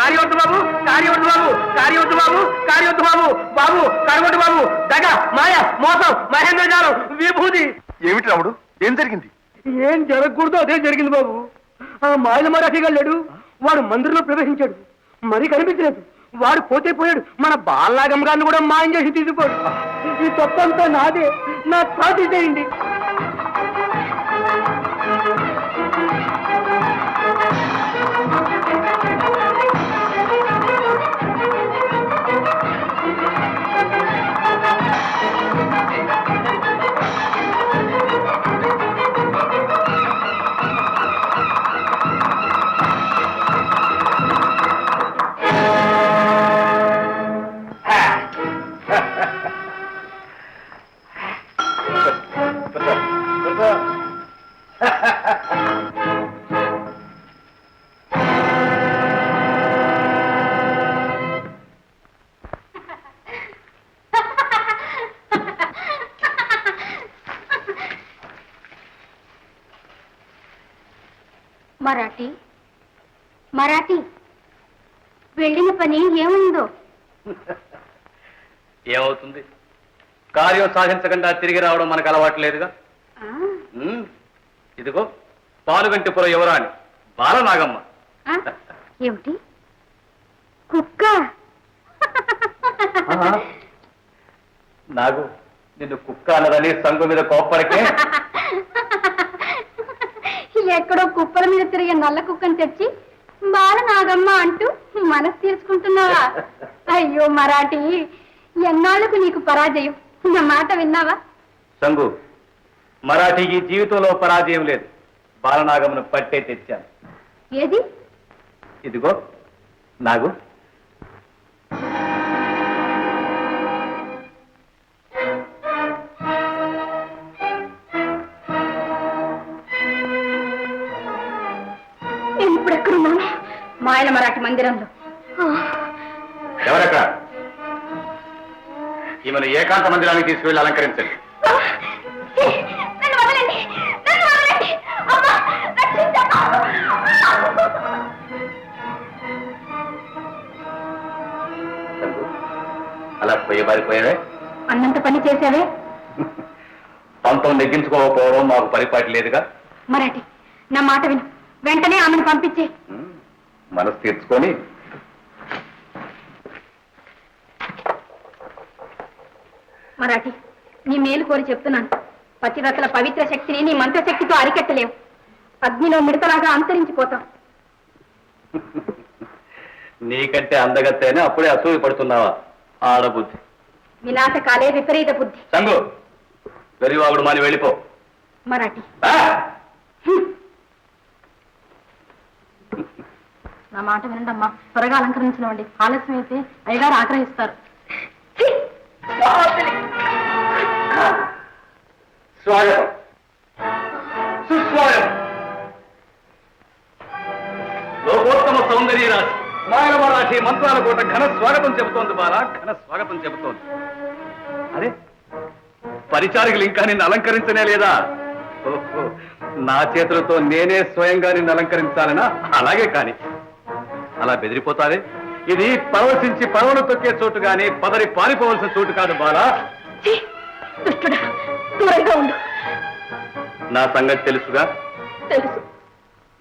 కార్యవద్దు బాబు కార్యవద్దు బాబు కార్యవద్దు బాబు కార్యవద్దు బాబు బాబు కరగొట్టు బాబు. దగ మాయ మోసం మహేంద్రజాలం విభూతి. ఏమిటి రాముడు? ఏం జరిగింది? ఏం జరగకూడదు అదే జరిగింది బాబు. ఆ మాయల మరాఠీ వెళ్ళాడు వాడు మందిరంలో ప్రవేశించాడు. మరీ కనిపించలేదు. వాడు పోతే పోయాడు. మన బాలనాగం గారిని కూడా మాయం చేసి తీసుకుపోయాడు ఈ తప్పంతా నాదే. నా సాధి చేయండి మరాఠీ? మరాఠీ? వెళ్ళిన పని ఏముందో? ఏమవుతుంది? కార్యం సాధించకుండా తిరిగి రావడం మనకు అలవాటు లేదుగా? ఆ, ఉమ్, ఇదిగో పాలుగంటిపుర యువరాణి బాలనాగమ్మ. ఏమిటి? కుక్క? నాగు నిన్ను కుక్క అన్నదని సంగు మీద కోప్పడికే ఎక్కడో కుప్పల మీద తిరిగే నల్ల కుక్కని తెచ్చి బాల నాగమ్మ అంటూ మనసు తీర్చుకుంటున్నావా? అయ్యో మరాఠీ ఎన్నాళ్ళకు నీకు పరాజయం? నా మాట విన్నావా? సంగు మరాఠీకి జీవితంలో పరాజయం లేదు. బాలనాగమ్మను పట్టే తెచ్చాను. ఏది? ఇదిగో నాగు. నేను ఇప్పుడు ఎక్కడున్నాను? మాయల మరాఠీ మందిరంలో. ఆ, ఎవరక్కడ? ఈమెను ఏకాంత మందిరానికి తీసుకువెళ్ళి అలంకరించండి. అలా పోయే బారిపోయావే అన్నంత పని చేసావే పంతం నెగ్గించుకోకపోవడం మాకు పరిపాటి లేదుగా. మరాఠీ నా మాట విను. వెంటనే ఆమెను పంపించే. మనసు తీర్చుకొని. మరాఠీ నీ మేలు కోరి చెప్తున్నాను. పతివ్రతల పవిత్ర శక్తిని నీ మంత్రశక్తితో అరికట్టలేవు. అగ్నిలో మిడతలాగా అంతరించిపోతాం నీకంటే అందగత్తేనే అప్పుడే అసూయ పడుతున్నావా? ఆడబుద్ధి. వినాశకాలే విపరీత బుద్ధి. సంగు గరివాగుడు మాని వెళ్ళిపో. మరాఠీ! నా మాట వినండి అమ్మా త్వరగా అలంకరించనివ్వండి ఆలస్యం అయితే అయ్యగారు ఆగ్రహిస్తారు. స్వాగతం సుస్వాగతం. లోకోత్తమ సౌందర్య రాశి మాయల మరాఠీ మంత్రాల కోట ఘన స్వాగతం చెబుతోంది బాలా ఘన స్వాగతం చెబుతోంది. అరే పరిచారికలు ఇంకా నిన్ను అలంకరించనే లేదా? నా చేతులతో నేనే స్వయంగా నిన్ను అలంకరించాలనా? అలాగే కాని అలా బెదిరిపోతారే ఇది పరవశించి పరవను తొక్కే చోటు గాని పదరి పారిపోవలసిన చోటు కాదు బాలా. దూరంగా ఉండు. నా సంగతి తెలుసుగా? తెలుసు.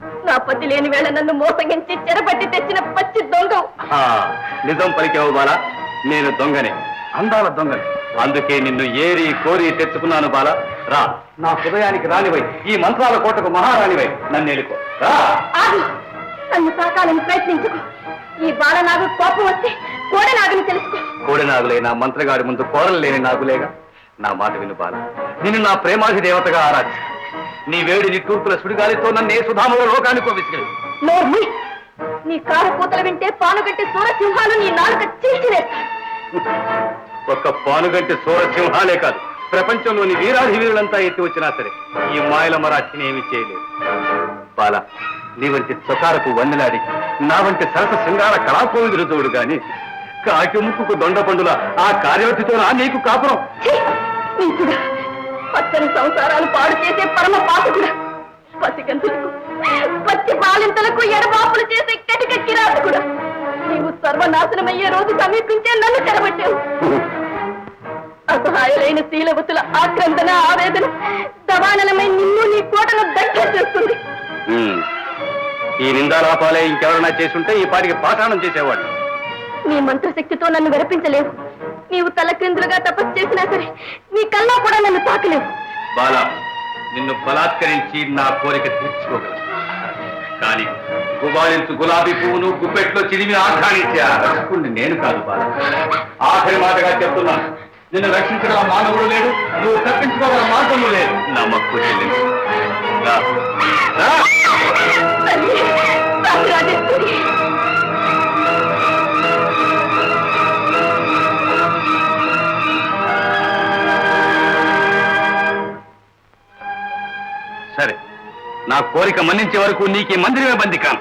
నా పతి లేని వేళ నన్ను మోసగించి చెరపట్టి తెచ్చిన పచ్చి దొంగ. ఆ, నిజం పలికావు బాల. నేను దొంగనే. అందాల దొంగనే. అందుకే నిన్ను ఏరి కోరి తెచ్చుకున్నాను బాల. రా. నా హృదయానికి రానివై ఈ మంత్రాల కోటకు మహారాణివై నన్ను ఎలుకో. రా. నన్ను తాకాలని ప్రయత్నించుకో. ఈ బాలనాగు కోపం వస్తే కోడనాగుని తెలుసుకో. కోడినాగులే నా మంత్రగాడి ముందు కోరలు లేని నాగులేగా. నా మాట విను బాల. నిన్ను నా ప్రేమాధి దేవతగా ఆరాధి నీ వేడి నీ తూర్పుల సుడిగాలితో నన్ను ఏ సుధాముల లోకానికో విసిగలి నోర్మి నీ కారు కూతలు వింటే పానుగట్టి సూరసింహాలు నీ నాలుక చీల్చివేస్తాయి ఒక్క పానుగంటి సూరసింహాలే కాదు ప్రపంచంలోని వీరాధి వీరులంతా ఎత్తి వచ్చినా సరే ఈ మాయల మరాఠిని ఏమి చేయలేదు. బాల నీ వంటి చొకారపు వన్నెలాడి నా వంటి సరస శృంగార కళాకోవిదులు చూడు గాని కాకి ముక్కుకు దొండ పండుల ఆ కార్యవతితో నా నీకు కాపురం? పచ్చని సంసారాలు పాడు చేసే పరమ పాతకుడా పసిగంతులకు పచ్చి బాలింతలకు ఎడబాపులు చేసే కటిక కిరాతకుడా. సర్వనాశనమయ్యే రోజు సమీపించే నన్ను చెరబట్టావు. అసహాయులైన శీలవతుల ఆక్రందన ఆవేదన దవానలమై నిన్ను నీ కోటను దగ్గర చేస్తుంది. ఈ నిందాలాపాలే ఇంకెవరైనా చేసుంటే ఈ పాటికి పాఠానం చేసేవాడు నీ మంత్రశక్తితో నన్ను విరపించలేవు. నీవు తలక్రిందులుగా తపస్సు చేసినా సరే నీ కల్లా కూడా నన్ను తాకలేవు. బాల నిన్ను బలాత్కరించి నా కోరిక తీర్చుకోగలను. కానీ గుబాలించు గులాబీ పువ్వును గుప్పెట్లో చిరిమి ఆఘ్రానించే ఆ రక్షకుణ్ణి నేను కాదు బాల. ఆఖరి మాటగా చెప్తున్నాను నిన్ను రక్షించగల మానవుడు లేడు నువ్వు తప్పించుకోగల మార్గము లేదు. నా కోరిక మన్నించే వరకు నీకు మందిరమే బంది కాను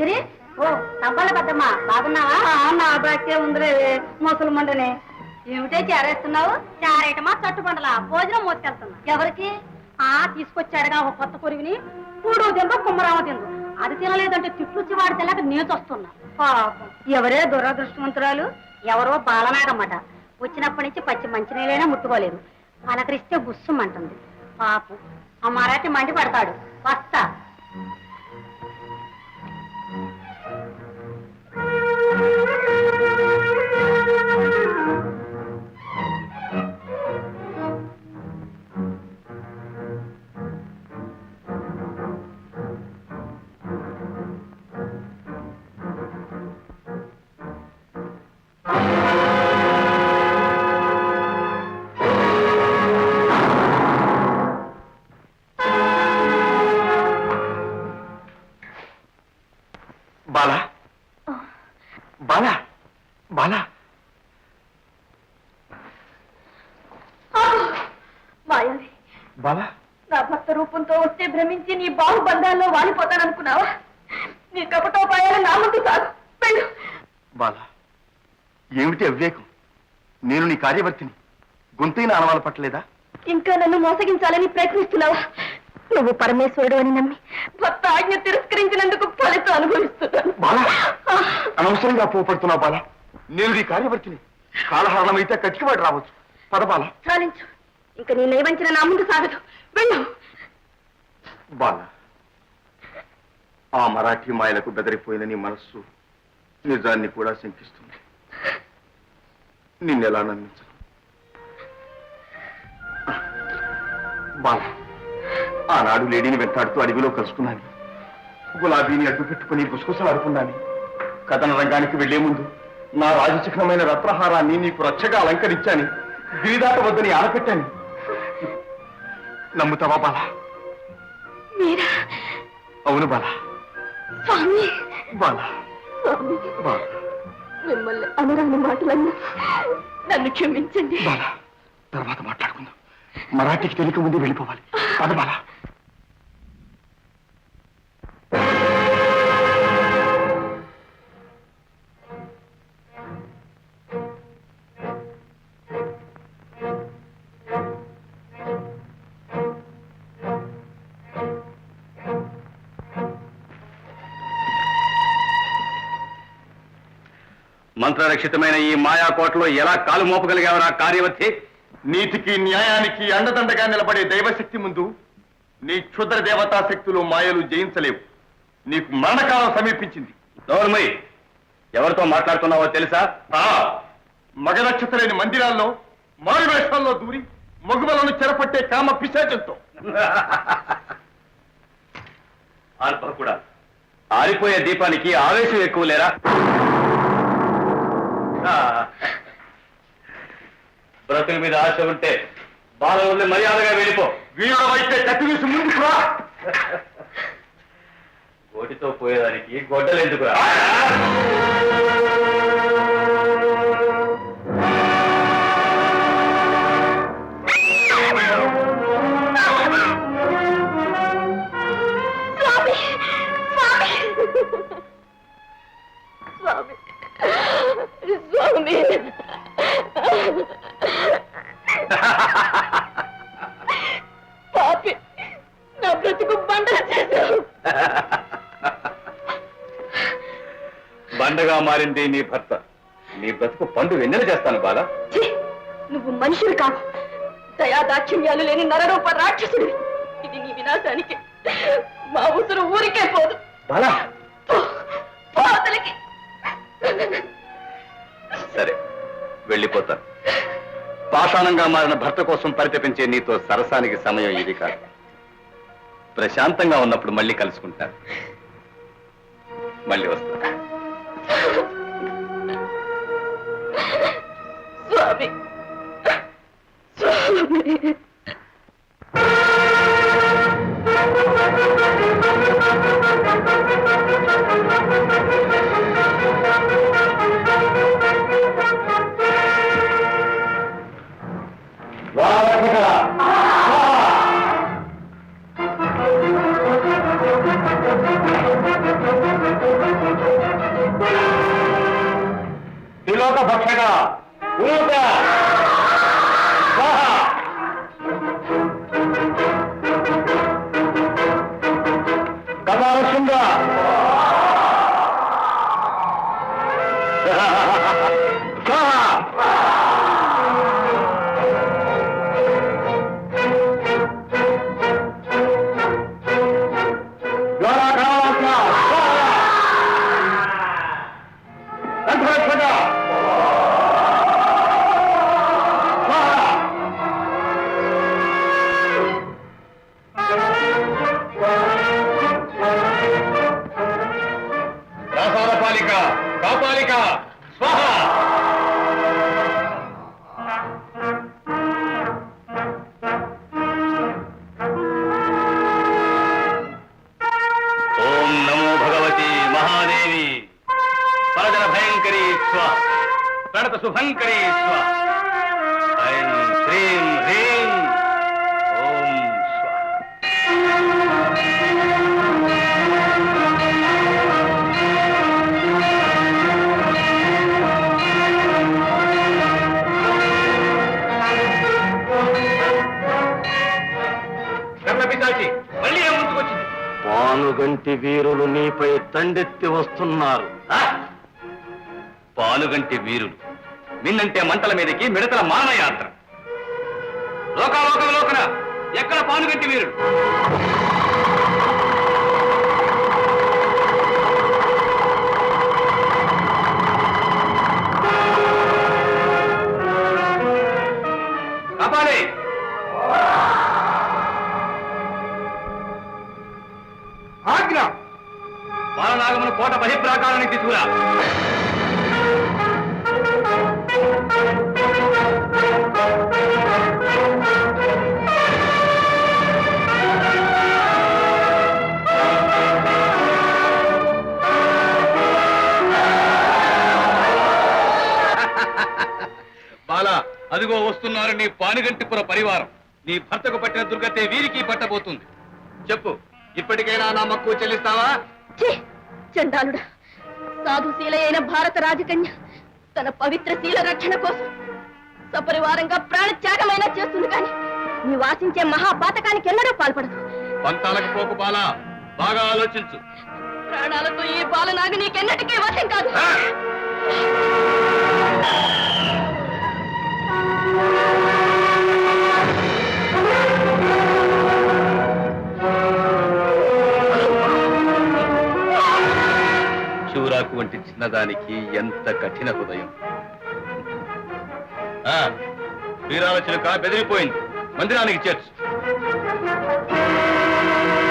మంజరి ఓ తవ్వాల పెద్దమ్మా. బాగున్నావా? నా బాకే ఉందిలే. ముసలి మండని. ఏమిటే చేరేస్తున్నావు? చేరేయటమా చట్టుబండలా భోజనం మోసుకెళ్తున్నా. ఎవరికి? ఆ తీసుకొచ్చాడుగా ఒక కొత్త కొరివిని. కూడు తిందో కుమ్మరామ తిందు. అది తినలేదంటే తిట్లుచ్చి వాడి తెల్లక నేను వస్తున్నా పాపం. ఎవరే దురదృష్టవంతురాలు? ఎవరో బాలనాగమ్మట. వచ్చినప్పటి నుంచి పచ్చి మంచినీళ్ళైనా ముట్టుకోలేదు. పలకరిస్తే బుస్సుమంటుంది పాపం. ఆ మరాఠీ మండి పడతాడు వస్తా. Thank you. బాలా నా భర్త రూపంతో వస్తే భ్రమించి నీ బాహుబంధాల్లో వాలిపోతాననుకున్నావా? నీ కపటోపాయాలు నా ముందు కాదు వెళ్ళు. బాలా ఏమిటి అవివేకం? నేను నీ కార్యవర్తిని. గొంతైన ఆనవాలు పట్టలేదా? ఇంకా నన్ను మోసగించాలని ప్రయత్నిస్తున్నావా? నువ్వు పరమేశ్వరుడు అని నమ్మి భర్త ఆజ్ఞ తిరస్కరించినందుకు ఫలితం అనుభవిస్తున్నాను. బాలా అనవసరంగా పోపడుతున్నావు బాలా. నేను నీ కార్యవర్తిని. కాలహరణం అయితే కచ్చికవాడు రావచ్చు. పద బాలా. చాలించు. ఇంకా నీ నైవంచిన నా ముందు సాగదు. వెళ్ళు. బాల ఆ మరాఠీ మాయలకు బెదిరిపోయిన నీ మనస్సు నిజాన్ని కూడా శంకిస్తుంది. నిన్నెలా నమ్మించను? బాల ఆనాడు లేడీని వెంటాడుతూ అడవిలో కలుసుకున్నాను. గులాబీని అడ్డు పెట్టుకుని గుసగుసలాడుకున్నాను కథన రంగానికి వెళ్ళే ముందు నా రాజచిహ్నమైన రత్నహారాన్ని నీకు రచ్చగా అలంకరించాను. గిరిదాట వద్దని ఆడపెట్టాను నమ్ముతావా బాలా? మీరా? అవును బాలా. స్వామి. బాలా. స్వామి. బాలా. మిమ్మల్ని అనరాని మాటలన్నా నన్ను క్షమించండి. బాలా తర్వాత మాట్లాడుకుందాం. మరాఠీకి తెలియక ముందే వెళ్ళిపోవాలి. పద బాలా. మంత్రరక్షితమైన ఈ మాయా కోటలో ఎలా కాలు మోపగలిగావరా కార్యవర్తి? నీతికి న్యాయానికి అండదండగా నిలబడే దైవశక్తి ముందు నీ క్షుద్ర దేవతా శక్తులు మాయలు జయించలేవు. నీకు మరణకాలం సమీపించింది. గౌరమయ్య ఎవరితో మాట్లాడుతున్నావో తెలుసా? మగ నక్షత్రలేని మందిరాల్లో మారు వేషాల్లో దూరి మగువలను చెరపట్టే కామ పిశాచంతో. ఆర్ప కూడా ఆరిపోయే దీపానికి ఆవేశం ఎక్కువ లేరా? ఆ, బ్రతుకు మీద ఆశ ఉంటే బాధ ఉంది మర్యాదగా వెళ్ళిపో. వీరుడవైతే కత్తి వేసి ముందుకు గోటితో పోయేదానికి గొడ్డలు ఎందుకురా? స్వామి పాపి నా బ్రతుకు చేశావు. బండగా మారింది నీ భర్త. నీ బ్రతుకు పండు వెన్నెల చేస్తాను బాలా. ఛీ! నువ్వు మనుషులు కావు దయా దాక్షిణ్యాలు లేని నరరూప రాక్షసుడివి. ఇది నీ వినాశానికి మా ఉసురు ఊరికే పోదు. బాలా. పో, వెళ్ళిపోతాను పాషాణంగా మారిన భర్త కోసం పరితపించే నీతో సరసానికి సమయం ఇది కాదు. ప్రశాంతంగా ఉన్నప్పుడు మళ్ళీ కలుసుకుంటాను మళ్ళీ వస్తా స్వామి. స్వామి. పాలుగంటి వీరులు నీపై తండెత్తి వస్తున్నారు. పాలుగంటి వీరులు. మిన్నంటే మంటల మీదకి మిడతల మానయాత్ర లోకాలోక లోకన ఎక్కడ పాలుగంటి వీరుడు అదిగో వస్తున్నారు నీ పానిగంటిపుర పరివారం. నీ భర్తకు పట్టిన దుర్గతే వీరికి పట్టబోతుంది. చెప్పు ఇప్పటికైనా నా మక్కువ చెల్లిస్తావా! చండాలుడా సాధుశీల అయిన భారత రాజకన్య తన పవిత్ర శీల రక్షణ కోసం సపరివారంగా ప్రాణత్యాగమైనా చేస్తుంది కానీ నీవు ఆశించే మహాపాతకానికి ఎన్నడూ పాల్పడదు. పంతాలకు పోకు బాల బాగా ఆలోచించు. ప్రాణాలతో ఈ బాలనాగు నీకెన్నటికీ వశం కాదు. వంటి చిన్నదానికి ఎంత కఠిన హృదయం? వీరాల చిలుక బెదిరిపోయింది. మందిరానికి చేర్చు.